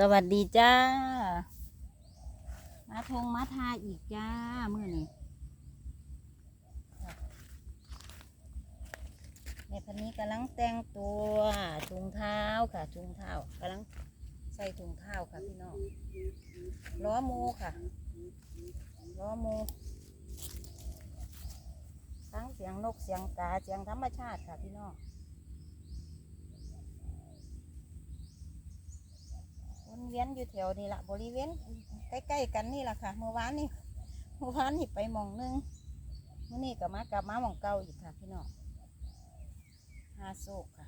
สวัสดีจ้า มาทงมาทาอีกจ้ามื่อนี้แม่พันนี้กำลังแต่งตัวถุงเท้าค่ะถุงเท้ากำลังใส่ถุงเท้าค่ะพี่น้องล้อมูค่ะล้อมูทั้งเสียงนกเสียงกาเสียงธรรมชาติค่ะพี่น้อง วนเวียนอยู่แถวนี่ละบริเวณใกล้ๆกันนี่แหละค่ะ เมื่อวานนี่เมื่อวานนี่ไปมองหนึงเมื่อนี้ก็มากลับมามองเก่าอีกค่ะพี่น้องหาโศกค่ะ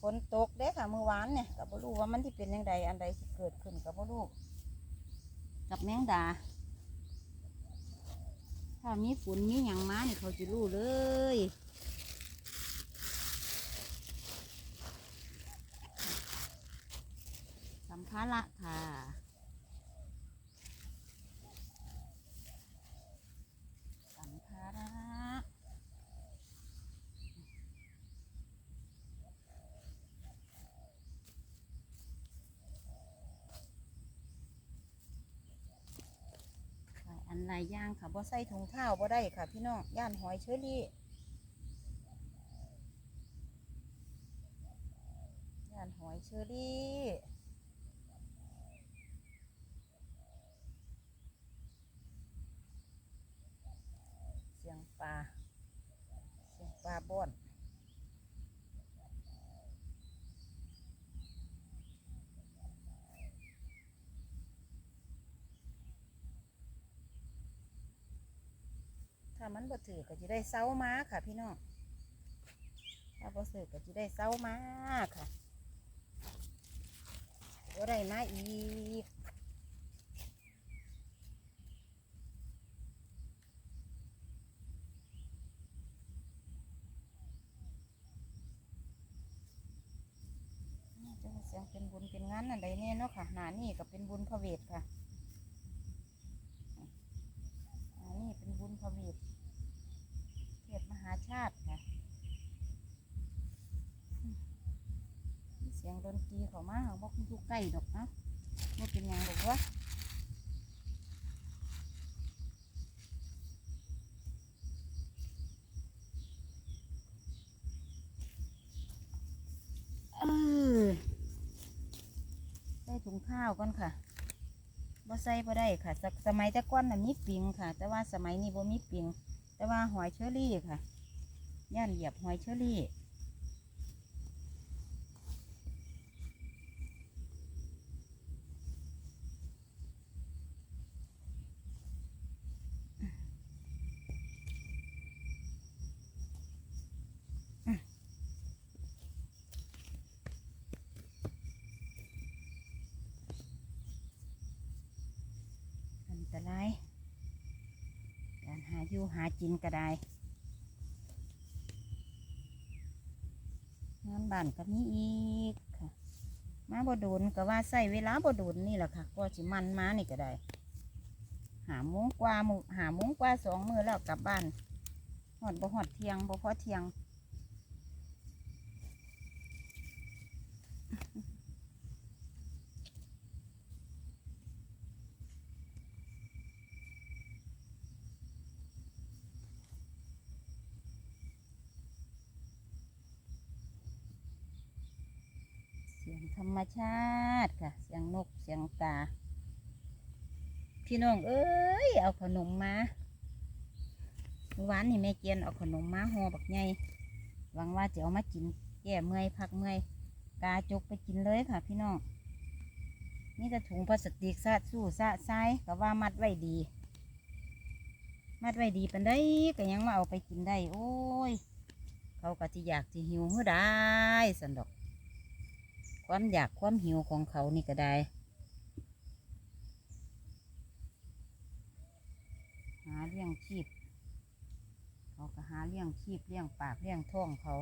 ฝนตกเด้ค่ะเมื่อวานเนี่ยกับบรู้ว่ามันที่เป็นยังไงอันใดที่เกิดขึ้นกับบรู้กับแมงดา ถ้ามีฝนมีหยังมาเนี่ยเขาจะรู้เลย สัมภาระค่ะสัมภาระหลายอันหลายอย่างค่ะบ่ใส่ถุงเท้าบ่ได้ค่ะพี่น้องย่านหอยเชอรี่ย่านหอยเชอรี่ เสียงป ลาสียงปลาบ่อนถ้ามันบ่ถือก็จะได้เซ้ามาค่ะ พี่น้องถ้าบ่ถือก็จะได้เซ้ามาค่ะบ่ได้มาอีก น่าจะ เป็นบุญเป็นงานอะไรเนี่ยเนาะค่ะหนานี่ก็เป็นบุญพระเวทค่ะหนานี่เป็นบุญพระเวทเทศมหาชาติค่ะเสียงดนตรีเขามาเขาบอกอยู่ใกล้ดอกนะไม่เป็นยังหรอกวะเออ ใส่ถุงข้าวก่อนค่ะบ่ใส่บ่ได้ค่ะสสมัยแต่ก้อนน่ะมีปิงค่ะ แต่ว่าสมัยนี้บ่มีปิง แต่ว่าหอยเชอรี่ค่ะ ย่านเหยียบหอยเชอรี่ อันตรการหาอยู่หากินก็ได้งานบ้านก็มีอีกค่ะ มาบ่โดนก็ว่าใส่เวลาบ่โดนนี่แหละค่ะ ก็สิมันมานี่ก็ได้ หาโมงกว่าหมู่หาโมงกว่าสองมือแล้วกลับบ้านหอดบ่หอดเทียงบ่พอเทียง ธรรมชาติค่ะ เสียงนกเสียงกา พี่น้องเอ้ย เอาขนมมาเมื่อวานนี่แม่เจียนเอาขนมมาห่อบักใหญ่หวังว่าจะเอามากินแก้เมื่อยพักเมื่อยกาจกไปกินเลยค่ะ พี่น้องนี่จะถุงพลาสติกซะสู้ซะไซก็ว่ามัดไว้ดี มัดไว้ดีเป็นได้ก็ยังมาเอาไปกินได้ โอ้ย เขาก็จะอยากจะหิวเมื่อได้สันดอก ความอยากความหิวของเขานี่ก็ได้หาเลี้ยงชีพเขาก็หาเลี้ยงชีพเลี้ยงปากเลี้ยงท้องเขา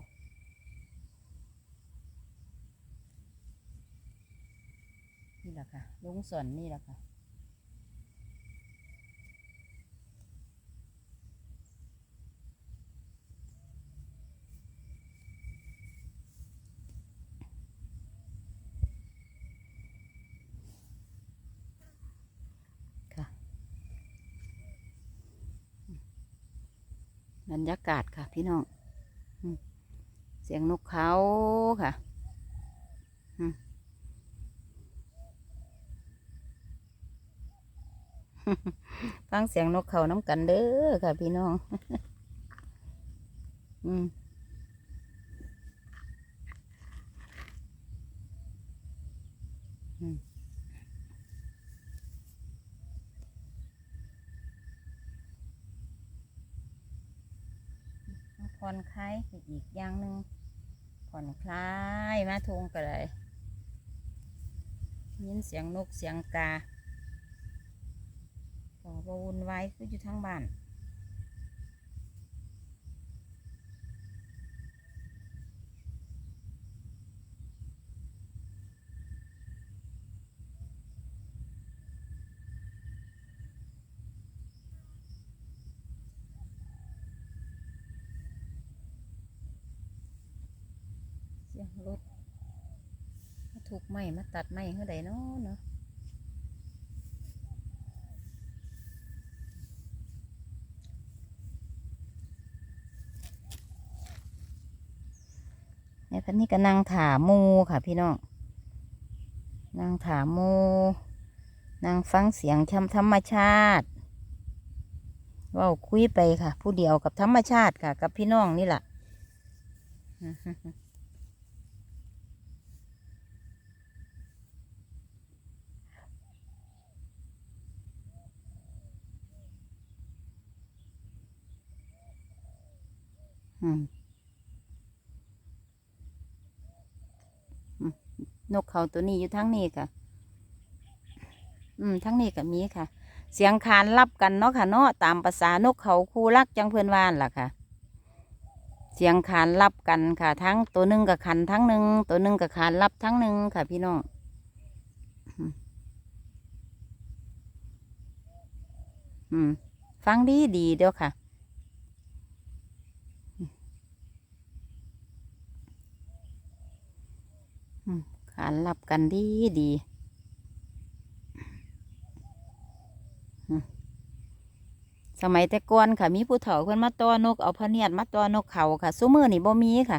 นี่แหละค่ะลุงสวนนี่แหละค่ะ บรรยากาศค่ะ พี่น้องเสียงนกเขาค่ะฟังเสียงนกเขาน้ำกันเด้อค่ะ พี่น้อง อืมอืม ผ่อนคลายอีกอย่างหนึ่งผ่อนคลายมาทงกันเลยยินเสียงนกเสียงกาก็วุ่นวายคืออยู่ทั้งบ้าน เสียงรถมาถูกไม้มาตัดไม้เท่าใดเนาะเนาะเนี่ยพันนี้ก็นั่งถามูค่ะพี่น้องนั่งถามูนั่งฟังเสียงชมธรรมชาติเว่าคุยไปค่ะ ผู้เดียวกับธรรมชาติค่ะ กับพี่น้องนี่แหละ นกเขาตัวนี้อยู่ทั้งนี้ค่ะ อืมทั้งนี้ก็มีค่ะ เสียงคานรับกันเนาะค่ะเนาะตามภาษานกเขาคู่รักจังเพื่อนวานล่ะค่ะ เสียงคานรับกันค่ะ ทั้งตัวหนึ่งกับคันทั้งหนึ่งตัวหนึ่งกับคานรับทั้งหนึ่งค่ะ พี่น้องอืมอืมฟังดีดีเด้อค่ะ ขานรับกันดีดีสมัยแต่ก่อนค่ะ มีผู้เฒ่าเพิ่นมาตัวนกเอาพะเนียดมาตัวนกเขาค่ะซุมือนี่บ่มีค่ะ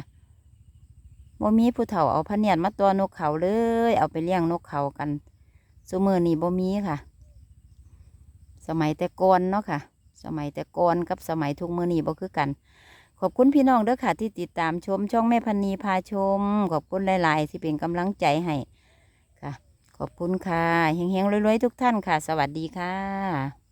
บ่มีผู้เฒ่าเอาพะเนียดมาตัวนกเขาเลย เอาไปเลี้ยงนกเขากันซุมือนี่บ่มีค่ะ สมัยแต่ก่อนเนาะค่ะ สมัยแต่ก่อนกับสมัยทุกมือนี่บ่คือกัน ขอบคุณพี่น้องเด้อค่ะที่ติดตามชมช่องแม่พันนีพาชม ขอบคุณหลาย ๆ ที่เป็นกำลังใจให้ค่ะ ขอบคุณค่ะเฮงๆรวยๆทุกท่านค่ะ สวัสดีค่ะ